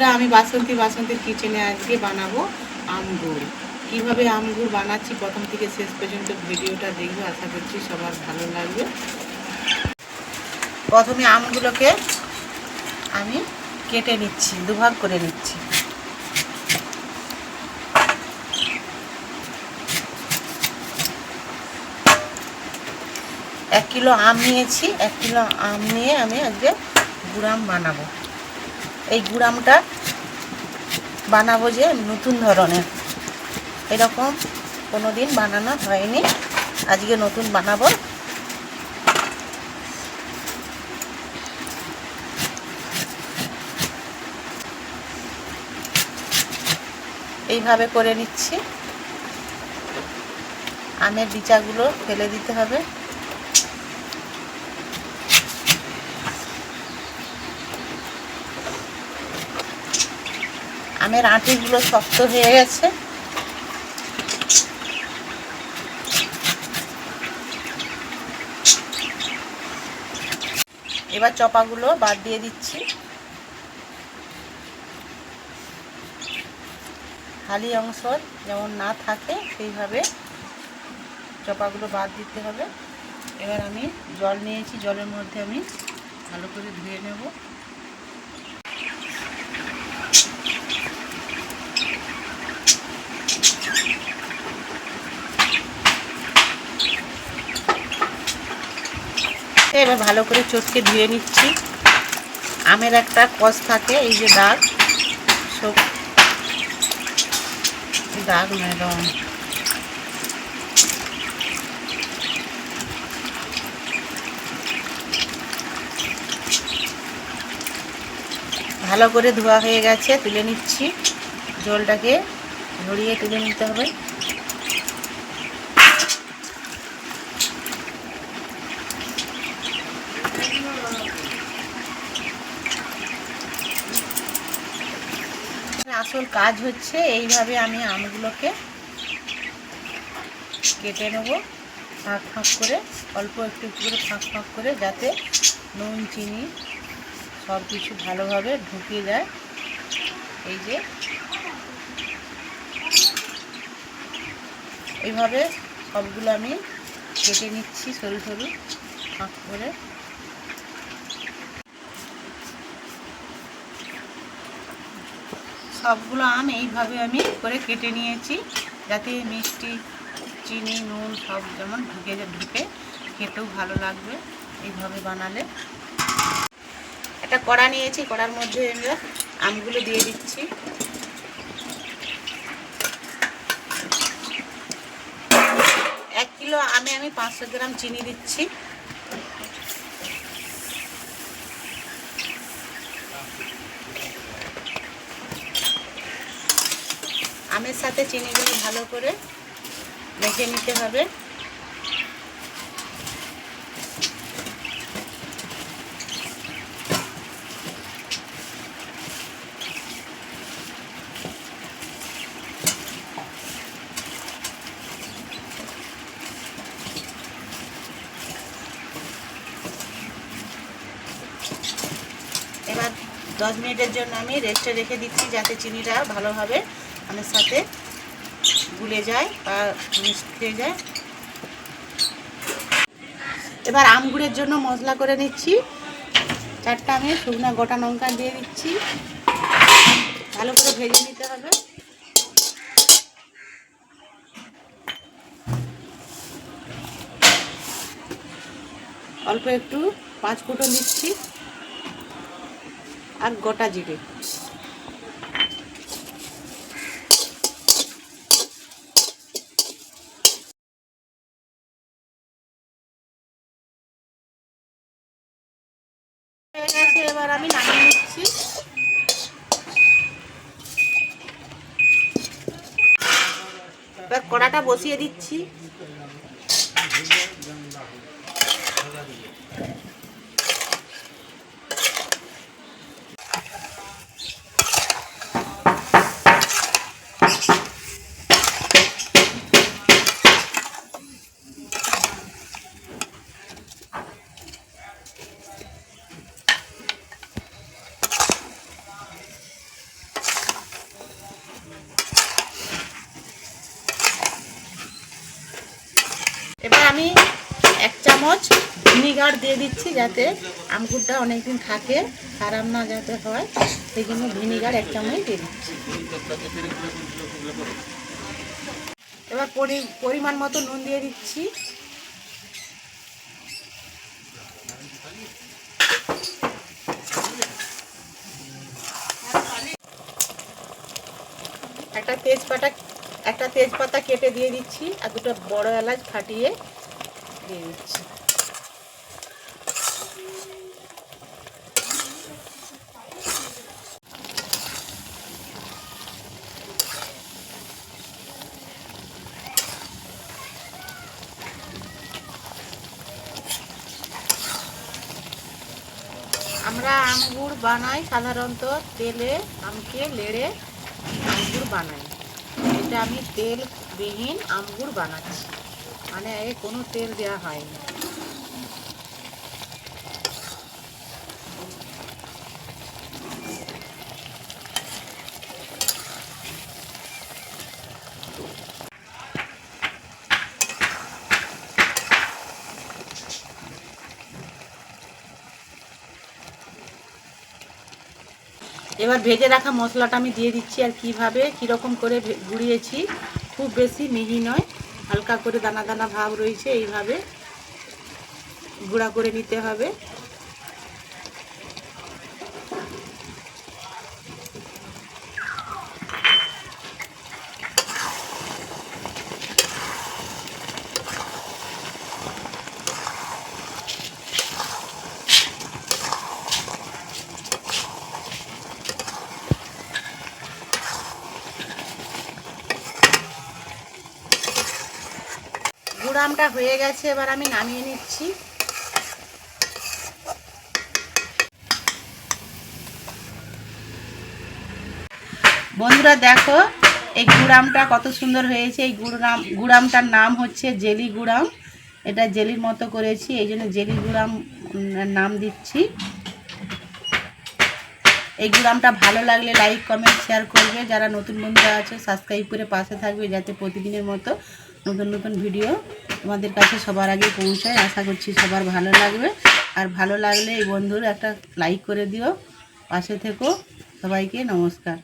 বন্ধুরা, আমি বাসন্তী বাসন্তীর কিচেনে আজকে বানাবো আমগুড় কীভাবে আমগুড় বানাচ্ছি প্রথম থেকে শেষ পর্যন্ত ভিডিওটা দেখব, আশা করছি সবার ভালো লাগবে। প্রথমে আমগুলোকে আমি কেটে নিচ্ছি, দুভাগ করে নিচ্ছি। এক কিলো আম নিয়েছি, এক কিলো আম নিয়ে আমি আজকে গুড়াম বানাবো। এই গুড়ামটা বানাবো যে নতুন ধরনের। এরকম কোনো দিন বানানো হয়নি। আজকে নতুন বানাবো। এইভাবে করে নিচ্ছি। আমের বিচাগুলো ফেলে দিতে হবে। আমের আঁটিগুলো শক্ত হয়ে গেছে। এবার চপাগুলো বাদ দিয়ে দিচ্ছি। খালি অংশ যেমন না থাকে, সেইভাবে চপাগুলো বাদ দিতে হবে। এবার আমি জল নিয়েছি, জলের মধ্যে আমি ভালো করে ধুয়ে নেব। এবার ভালো করে চটকে ধুয়ে নিচ্ছি। আমের একটা কষ থাকে, এই যে দাগ। সব দাগ রং ভালো করে ধোয়া হয়ে গেছে, তুলে নিচ্ছি। জলটাকে ঝরিয়ে তুলে নিতে হবে। আসল কাজ হচ্ছে এইভাবে আমি আমগুলোকে কেটে নেব। ফাঁক ফাঁক করে, অল্প একটু একটু করে ফাঁক ফাঁক করে যাতে নুন, চিনি সব কিছু ভালোভাবে ঢুকিয়ে যায়। এই যে এইভাবে সবগুলো আমি কেটে নিচ্ছি সরু সরু, ফাঁক করে। সবগুলো আম এইভাবে আমি করে কেটে নিয়েছি, যাতে মিষ্টি, চিনি, নুন সব যেমন ঢুকে ঢুকে খেতেও ভালো লাগবে এইভাবে বানালে। একটা কড়া নিয়েছি, কড়ার মধ্যে আমি আমগুলো দিয়ে দিচ্ছি। এক কিলো আমে আমি পাঁচশো গ্রাম চিনি দিচ্ছি। আমের সাথে চিনিগুলো ভালো করে মেখে নিতে হবে। এবার দশ মিনিটের জন্য আমি রেস্টে রেখে দিচ্ছি যাতে চিনিটা ভালোভাবে আমের সাথে গুলে যায় বা মিশে যায়। এবার আমগুড়ের জন্য মশলা করে নিচ্ছি। চারটা আমি শুকনো গোটা লঙ্কা দিয়ে দিচ্ছি। ভালো করে ভেজে নিতে হবে। অল্প একটু পাঁচ ফুটন দিচ্ছি। আর গোটা জিরে। এবার আমি নামিয়ে নিচ্ছি। এবার কড়াটা বসিয়ে দিচ্ছি। এবার আমি এক চামচ ভিনিগার দিয়ে দিচ্ছি যাতে আমগুরটা অনেকদিন থাকে, খারাপ না যাতে হয়, সেই জন্য ভিনিগার এক চামচ দিয়ে দিচ্ছি। এবার পরি- পরিমাণ মতো নুন দিয়ে দিচ্ছি। একটা তেজপাতা একটা তেজপাতা কেটে দিয়ে দিচ্ছি আর দুটো বড় এলাচ ফাটিয়ে দিয়ে দিচ্ছি। আমরা আমগুড় বানাই সাধারণত তেলে, আমকে, লেড়ে আমগুড় বানাই। এটা আমি তেল বিহীন আমগুড় বানাচ্ছি। মানে কোনো তেল দেওয়া হয়নি। এবার ভেজে রাখা মশলাটা আমি দিয়ে দিচ্ছি আর কীভাবে, কীরকম করে গুঁড়িয়েছি। খুব বেশি মিহি নয়, হালকা করে দানা দানা ভাব রয়েছে, এইভাবে গুঁড়া করে নিতে হবে। গুড়ামটা হয়ে গেছে, এবার আমি নামিয়ে নিচ্ছি। বন্ধুরা দেখো, এই গুড়ামটা কত সুন্দর হয়েছে। এই গুড়াম গুড়ামটার নাম হচ্ছে জেলি গুড়াম। এটা জেলির মতো করেছি, এই জন্য জেলি গুড়াম নাম দিচ্ছি। এই গুড়ামটা ভালো লাগলে লাইক কমেন্ট শেয়ার করবে। যারা নতুন বন্ধুরা আছে সাবস্ক্রাইব করে পাশে থাকবে যাতে প্রতিদিনের মতো নতুন নতুন ভিডিও তোমাদের কাছে সবার আগে পৌঁছায়। আশা করছি সবার ভালো লাগবে। আর ভালো লাগলে এই বন্ধুর একটা লাইক করে দিও। পাশে থেকো। সবাইকে নমস্কার।